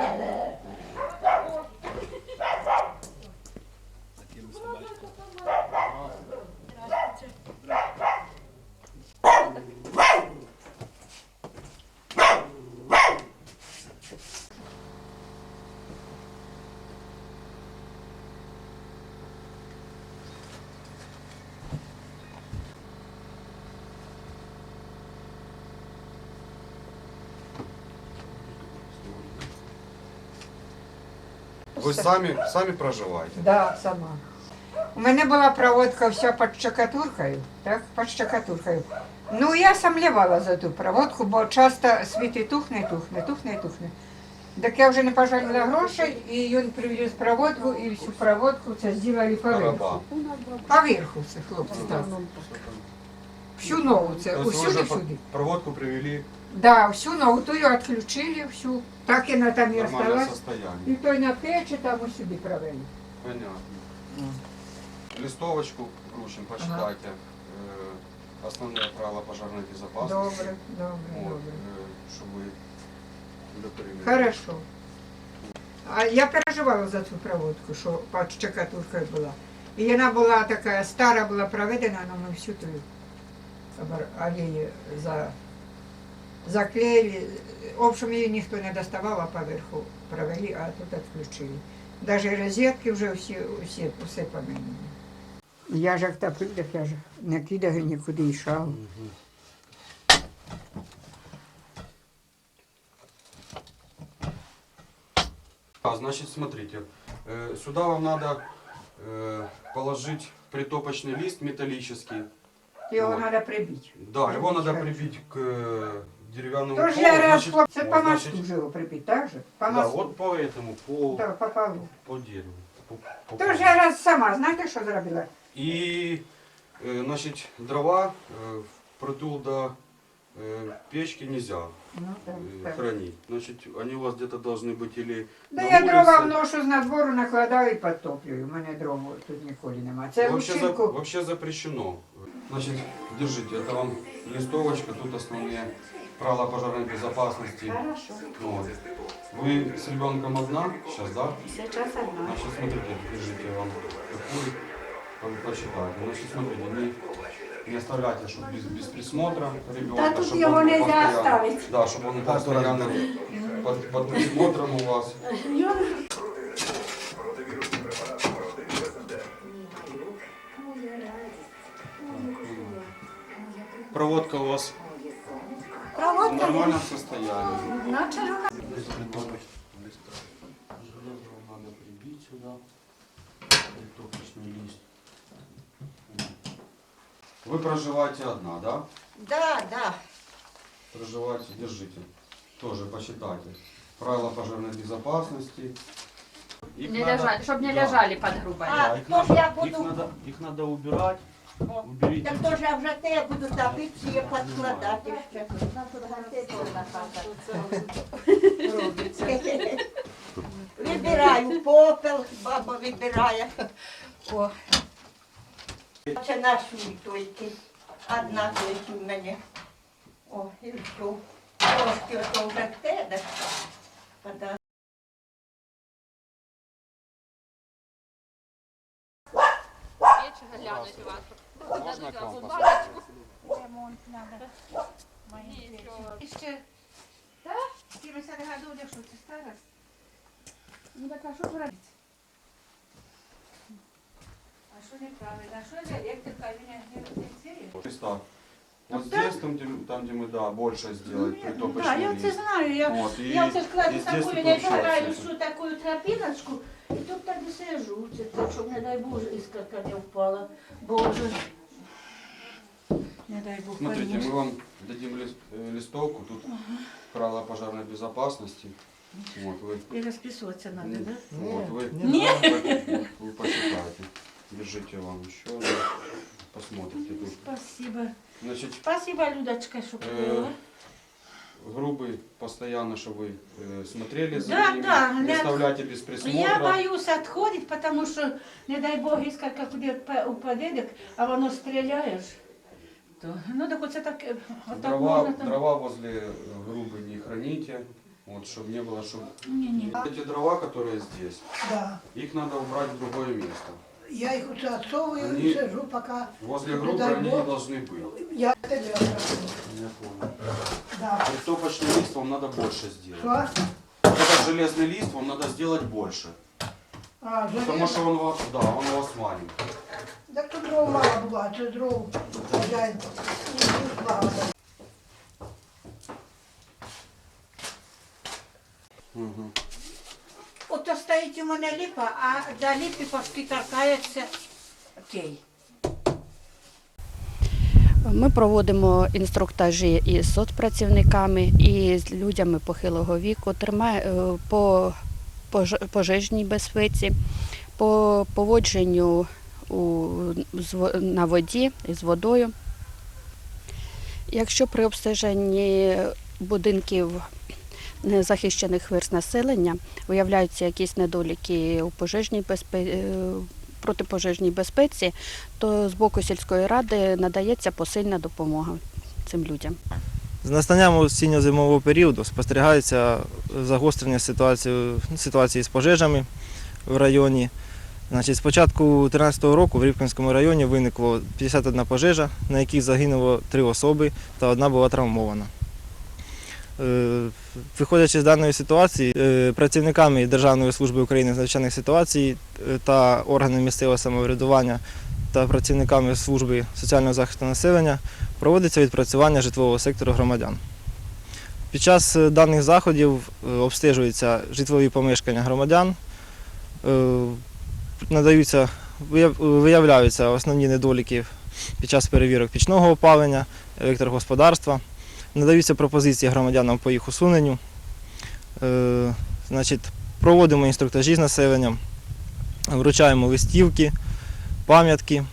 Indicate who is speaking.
Speaker 1: better. Ви самі, самі проживаєте?
Speaker 2: Да, сама. У мене була проводка вся під штукатуркою, так, під штукатуркою. Ну, я сомневала за ту проводку, бо часто світ тухне, тухне, тухне, тухне. Так я вже не пожаліла грошей, і він привіз проводку, і всю проводку це зробили поверху. Поверху це, хлопці, так. Всю нову це, усюди-всюди.
Speaker 1: проводку привели
Speaker 2: Да, всю нову, ту її відключили, всю. Так і на там і
Speaker 1: в нормальне
Speaker 2: осталась.
Speaker 1: состояние.
Speaker 2: І той на печі там усюди провели.
Speaker 1: Понятно. Листовочку вручим, почитайте. Э, Основные правила пожарной безопасности.
Speaker 2: Добре, добре,
Speaker 1: Вот,
Speaker 2: добре.
Speaker 1: э, чтобы вы документировали.
Speaker 2: Хорошо. А я переживала за цю проводку, що під штукатуркою була. І вона була така, стара була проведена, але ми всю ту обор- алею за, заклеїли. В общем, її ніхто не доставав, а поверху провели, а тут відключили. Даже розетки вже всі, всі усе поміняли. Я ж як топлю, так я ж не кидаю нікуди і шагу.
Speaker 1: А, значит, смотрите, э, сюда вам надо э, положить притопочный лист металлический.
Speaker 2: Його
Speaker 1: Вот.
Speaker 2: треба прибити.
Speaker 1: Да, его надо прибить к э, деревянному
Speaker 2: Тож
Speaker 1: полу.
Speaker 2: я раз
Speaker 1: значит,
Speaker 2: хлоп, це
Speaker 1: вот,
Speaker 2: по
Speaker 1: значит,
Speaker 2: мосту вже його прибити, так же? По
Speaker 1: Да,
Speaker 2: мосту.
Speaker 1: вот по этому, по,
Speaker 2: Так, по полу.
Speaker 1: по дереву. По, по
Speaker 2: Тож
Speaker 1: полу.
Speaker 2: я раз сама, знаєте, що зробила?
Speaker 1: И, э, значит, дрова э, впритул до э, печки нельзя
Speaker 2: Ну, так,
Speaker 1: э,
Speaker 2: так.
Speaker 1: хранить. Значит, они у вас где-то должны быть или
Speaker 2: Да
Speaker 1: на
Speaker 2: я дрова
Speaker 1: улице.
Speaker 2: вношу з надвору, накладаю і підтоплюю. У мене дров тут ніколи немає. Це
Speaker 1: Вообще, за-
Speaker 2: лучинку.
Speaker 1: вообще запрещено. Значит, держите, это вам листовочка, тут основные правила пожарной безопасности.
Speaker 2: Хорошо.
Speaker 1: Вот. Вы с ребенком одна сейчас, да?
Speaker 2: Сейчас одна.
Speaker 1: Значит, смотрите, держите я вам такую, по- почитайте. Значит, смотрите, не, не оставляйте, чтобы без, без присмотра ребенка.
Speaker 2: Да тут
Speaker 1: чтоб
Speaker 2: его
Speaker 1: он
Speaker 2: нельзя
Speaker 1: постоянно-
Speaker 2: оставить.
Speaker 1: Да, чтобы он постоянно под, под присмотром у вас. Проводка у вас в нормальном состоянии. Железо надо прибить сюда. Притопочный лист. Вы проживаете одна, да?
Speaker 2: Да, да.
Speaker 1: Проживаете, держите. Тоже почитайте. Правила пожарной безопасности. Их
Speaker 3: Не
Speaker 1: надо-
Speaker 3: лежали, чтобы не
Speaker 1: да,
Speaker 3: лежали под грубой.
Speaker 1: да,
Speaker 4: А,
Speaker 1: их,
Speaker 4: то ж
Speaker 1: надо,
Speaker 4: я
Speaker 1: их,
Speaker 4: буду-
Speaker 1: надо, их надо убирать.
Speaker 4: Так то ж я вже те буду топитися і подкладати ще. На тут гасти повна хата. Вибираю попел, баба вибирає. О. Це наші тільки. Одна тільки в мене. О, і все. Трошки ото вже те, так.
Speaker 3: Глянуть у вас.
Speaker 1: Можно к вам
Speaker 3: Губарочку.
Speaker 5: Ремонт надо. Ще, та? 70 годів, де що це старость? Ну так а що ж робити? А що неправильно? А що за електрика? Він не не
Speaker 1: Листа. Вот здесь, там где, там, где мы, да, больше сделать притопочный
Speaker 4: Да, я це
Speaker 1: лист.
Speaker 4: знаю. Я,
Speaker 1: Вот, и,
Speaker 4: я це
Speaker 1: и
Speaker 4: складу
Speaker 1: здесь
Speaker 4: таку,
Speaker 1: такой
Speaker 4: я
Speaker 1: еще
Speaker 4: граю
Speaker 1: отсюда.
Speaker 4: всю таку тропіночку, і тут так і сижу, це так, щоб, не дай Боже, іскорка не впала. Боже. Не дай Бог.
Speaker 1: Смотрите,
Speaker 4: пойму.
Speaker 1: мы вам дадим лист- э, листовку, тут правила пожарной безопасности. Вот вы,
Speaker 4: І розписуватися треба,
Speaker 1: м,
Speaker 4: да?
Speaker 1: вот вы,
Speaker 4: Нет.
Speaker 1: вы, вы почитаете. Держите вам еще, да, посмотрите тут.
Speaker 4: Спасибо.
Speaker 1: Значит,
Speaker 4: Спасибо, Людочка, що
Speaker 1: Э,
Speaker 4: привела.
Speaker 1: грубый постоянно, чтобы вы э, смотрели за
Speaker 4: Да,
Speaker 1: ними,
Speaker 4: да,
Speaker 1: не
Speaker 4: я-
Speaker 1: оставляйте без
Speaker 4: Я
Speaker 1: присмотра.
Speaker 4: боюсь відходити, тому що, не дай Бог, іскорка куди впа- упаде, так, а воно стріляєш. То, ну так оце так, е, отак
Speaker 1: Дрова,
Speaker 4: можна там.
Speaker 1: дрова возле э, грубой не храните, вот, чтобы не было, чтобы...
Speaker 4: Ні-ні.
Speaker 1: Эти дрова, которые здесь,
Speaker 6: Да,
Speaker 1: их надо убрать в другое место.
Speaker 6: я их уже отсовываю
Speaker 1: Они-
Speaker 6: и сижу, пока
Speaker 1: Возле
Speaker 6: Не
Speaker 1: грубой
Speaker 6: дай
Speaker 1: они не
Speaker 6: Бог.
Speaker 1: должны быть.
Speaker 6: я это делаю.
Speaker 1: Я понял.
Speaker 6: Да.
Speaker 1: Притопочный лист вам надо больше сделать.
Speaker 6: Что?
Speaker 1: Вот Этот железный лист вам надо сделать больше.
Speaker 6: А,
Speaker 1: Потому
Speaker 6: железо.
Speaker 1: что он, у вас- да, он у вас маленький.
Speaker 6: Так тут дров мало было, це дров хозяин. Не слава.
Speaker 4: От
Speaker 5: Ото стоїть у мене ліпа, а до ліпи пошки торкається кей.
Speaker 7: Ми проводимо інструктажі із соцпрацівниками і з людьми похилого віку, е, по пожежній безпеці, по поводженню з на воді з водою. Якщо при обстеженні будинків незахищених верст населення виявляються якісь недоліки у пожежній безпеці, протипожежній безпеці, то з боку сільської ради надається посильна допомога цим людям.
Speaker 8: З настанням осінньо-зимового періоду спостерігається загострення ситуації, ситуації з пожежами в районі. Значить, з початку 2013 року в Рівкінському районі виникло 51 пожежа, на яких загинуло 3 особи та одна була травмована. Е, Виходячи з даної ситуації, е, працівниками Державної служби України з надзвичайних ситуацій е, та органами місцевого самоврядування та працівниками служби соціального захисту населення проводиться відпрацювання житлового сектору громадян. Під час даних заходів обстежуються житлові помешкання громадян, надаються, виявляються основні недоліки під час перевірок пічного опалення, електрогосподарства, надаються пропозиції громадянам по їх усуненню. Е, Значить, проводимо інструктажі з населенням, вручаємо листівки, пам'ятки.